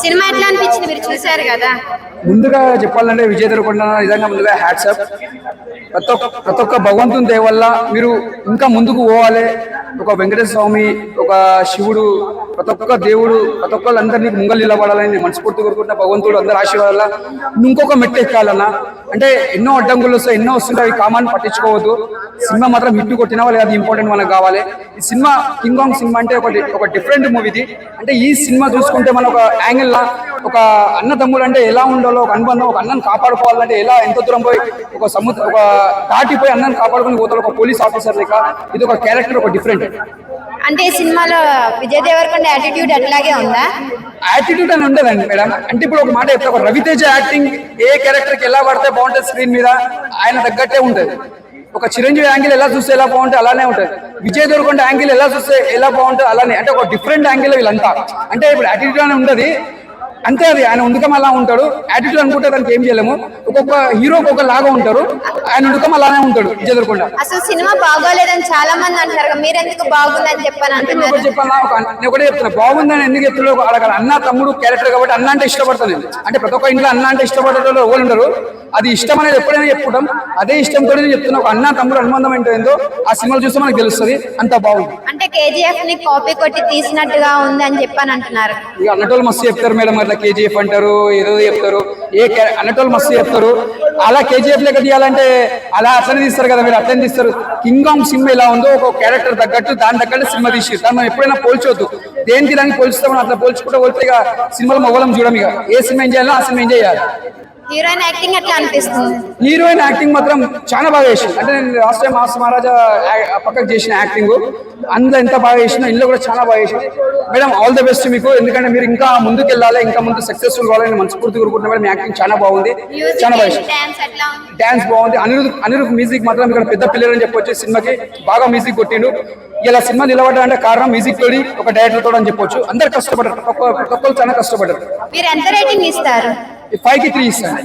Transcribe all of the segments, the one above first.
Cinema ఎట్లా అనిపించింది మీరు చూసారు కదా? ముందుగా చెప్పాలంటే విజయ్ దేవరకొండ నిజంగా ముందుగా హ్యాట్సప్ ప్రతి ఒక్క ప్రతి ఒక్క భగవంతుని దేవల్ల మీరు ఇంకా ముందుకు పోవాలి. ఒక వెంకటేశ్వర స్వామి ఒక శివుడు ప్రతి ఒక్క దేవుడు ప్రతి ఒక్కళ్ళందరినీ ముంగలు నిలబడాలని మనస్ఫూర్తి కోరుకుంటున్న భగవంతుడు అందరి ఆశీర్వాదాల ఇంకొక మెట్టు ఎక్కాలన్నా. అంటే ఎన్నో అడ్డంకులు వస్తాయి ఎన్నో వస్తుంటాయి అవి కామాన్ని పట్టించుకోవద్దు. సినిమా మాత్రం హిట్ కొట్టినా వాళ్ళు అది ఇంపార్టెంట్ మనకు కావాలి. ఈ సినిమా కింగ్ కాంగ్ సినిమా అంటే ఒకటి ఒక డిఫరెంట్ మూవీది అంటే ఈ సినిమా చూసుకుంటే మన ఒక యాంగిల్ లా ఒక అన్న తమ్ముడు అంటే ఎలా ఉండాలో ఒక అనుబంధం ఒక అన్నను కాపాడుకోవాలంటే ఎలా ఎంత దూరం పోయి ఒక సముద్ర ఒక దాటిపోయి అన్నను కాపాడుకుని పోతాడు ఒక పోలీస్ ఆఫీసర్ లెక్క. ఇది ఒక క్యారెక్టర్ ఒక డిఫరెంట్. అంటే ఈ సినిమాలో విజయ్ దేవరకొండ యాటిట్యూడ్ అట్లాగే ఉందా? యాటిట్యూడ్ అని ఉండదండి మేడం. అంటే ఇప్పుడు ఒక మాట చెప్తా ఒక రవితేజ యాక్టింగ్ ఏ క్యారెక్టర్కి ఎలా పడితే బాగుంటుంది స్క్రీన్ మీద ఆయన తగ్గట్టే ఉంటుంది. ఒక చిరంజీవి యాంగిల్ ఎలా చూస్తే ఎలా బాగుంటుంది అలానే ఉంటుంది. విజయ్ దేవరకొండ యాంగిల్ ఎలా చూస్తే ఎలా బాగుంటుంది అలానే అంటే ఒక డిఫరెంట్ యాంగిల్ వీళ్ళంతా. అంటే ఇప్పుడు యాటిట్యూడ్ అని ఉండదు. అంతే అది. ఆయన ఉండకం అలా ఉంటాడు. యాటిట్యూడ్ అనుకుంటే దానికి ఏం చేయలేము. ఒక్కొక్క హీరోకి ఒక లాగా ఉంటారు. ఆయన ఉండకం అలానే ఉంటాడు విజయ్ దేవరకొండ అసలు సినిమా బాగోలేదని చాలా మంది అంటారు మీరు ఎందుకు బాగుందని చెప్పని అంటే నేను ఒకటి చెప్పాలా నేను ఒకటే చెప్తున్నా. బాగుందని ఎందుకు చెప్తున్నాడు అక్కడ అన్న తమ్ముడు క్యారెక్టర్ కాబట్టి అన్న అంటే ఇష్టపడతాను. అంటే ప్రతి ఒక్క ఇంట్లో అన్న అంటే ఇష్టపడేటోళ్ళు ఎవరు ఉండరు. అది ఇష్టం అనేది ఎప్పుడైనా చెప్పుకుంటాం అదే ఇష్టంతో నేను చెప్తున్నా ఒక అన్న తమ్ముడు అనుబంధం ఏంటో ఆ సినిమాలు చూస్తే మనకు తెలుస్తుంది అంత బాగుంది. అంటే కేజీఎఫ్ని కాపీ కొట్టి తీసినట్టుగా ఉంది అని చెప్పని అంటున్నారు. ఇక అన్నటోళ్ళు మస్తు చెప్తారు మేడం అట్లా కేజీఎఫ్ అంటారు ఏదో చెప్తారు ఏ అన్నటోళ్ళు మస్తు చెప్తారు. అలా కేజీఎఫ్ లెక్క తీయాలంటే అలా అట్లనే తీస్తారు కదా మీరు అట్లనే తీస్తారు. కింగ్ ఆంగ్ సినిమా ఎలా ఉందో ఒక క్యారెక్టర్ తగ్గట్టు దాని తగ్గట్టు సినిమా తీసి దాన్ని మనం ఎప్పుడైనా పోల్చొద్దు. దేనికి దానికి పోల్చుతామని అట్లా పోల్చుకుంటూ పోతే ఇక సినిమాలు మొగలం చూడం ఇక. ఏ సినిమా ఏం చేయాలో ఆ సినిమా ఏం చేయాలి? హీరోయిన్ యాక్టింగ్ అనిపిస్తుంది? హీరోయిన్ యాక్టింగ్ మాత్రం చాలా బాగా చేసింది. అంటే నేను లాస్ట్ టైం మాస్ మహారాజా పక్కకు చేసిన యాక్టింగ్. అందులో ఎంత బాగా చేసిన ఇందులో కూడా చాలా బాగా చేసింది. మేడం ఆల్ ద బెస్ట్ మీకు. ఎందుకంటే మీరు ఇంకా ముందుకు వెళ్ళాలి ఇంకా ముందు సక్సెస్ఫుల్ కావాలని మనస్ఫూర్తి కోరుకుంటున్నా మేడం మీ యాక్టింగ్ చాలా బాగుంది. చాలా బాగా డాన్స్ బాగుంది. అనిరుద్ అనిరుద్ మ్యూజిక్ మాత్రం ఇక్కడ పెద్ద పిల్లలు అని చెప్పొచ్చు. సినిమాకి బాగా మ్యూజిక్ కొట్టిండు. ఇలా సినిమా నిలబడాలంటే కారణం మ్యూజిక్ తోడి ఒక డైరెక్టర్ తోడు అని చెప్పొచ్చు. అందరు కష్టపడ్డారు. ప్రతి ఒక్క- ప్రతి ఒక్కరు చాలా కష్టపడ్డారు. మీరు ఎంత రేటింగ్ ఇస్తారు? ఫైవ్కి త్రీ ఇస్తాను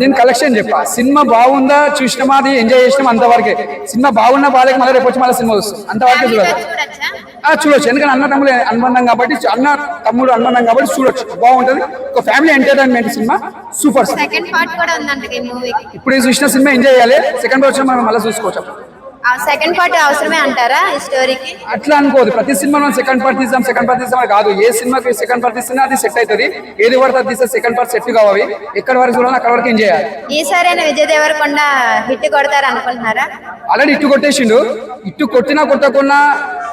నేను కలెక్షన్ చెప్పా. సినిమా బాగుందా చూసినామా అది ఎంజాయ్ చేసినాం అంతవరకే. సినిమా బాగున్నా బాగాలేక మళ్ళీ రేపు వచ్చి మళ్ళీ సినిమా వస్తుంది అంతవరకే చూడాలి చూడొచ్చా. ఎందుకంటే అన్న తమ్ముడు అనుబంధం కాబట్టి అన్న తమ్ముడు అనుబంధం కాబట్టి చూడొచ్చు. బాగుంటది. ఒక ఫ్యామిలీ ఎంటర్టైన్మెంట్ సినిమా సూపర్ ఇప్పుడు చూసిన సినిమా ఎంజాయ్ చేయాలి. సెకండ్ పార్ట్ మనం మళ్ళీ చూసుకోవచ్చు సెకండ్ పార్ట్ అవసరమే అంటారా ఈ స్టోరీకి అట్లా అనుకోదు. ప్రతి సినిమా మనం సెకండ్ పార్ట్ తీసాం సెకండ్ పార్ట్ తీసాం కాదు. ఏ సినిమాకి సెకండ్ పార్ట్ తీసినా అది సెట్ అవుతుంది. ఏది పడితే అది తీస్తే సెకండ్ పార్ట్ సెట్ కావాలి ఎక్కడ వరకు చూడాలి అక్కడ వరకు ఎంజాయ్ చేయాలి. ఈసారి అయినా విజయ్ దేవరకొండ హిట్ కొడతారు అనుకుంటున్నారా? ఆల్రెడీ ఇట్టు కొట్టేసిండు. ఇట్టు కొట్టినా కొట్టకున్నా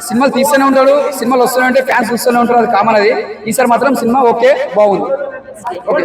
సినిమాలు తీస్తూనే ఉంటాడు. సినిమాలు వస్తూనే ఉంటే ఫ్యాన్స్ వస్తూనే ఉంటారు. అది కామన్ అది. ఈసారి మాత్రం సినిమా ఓకే బాగుంది. ఓకే.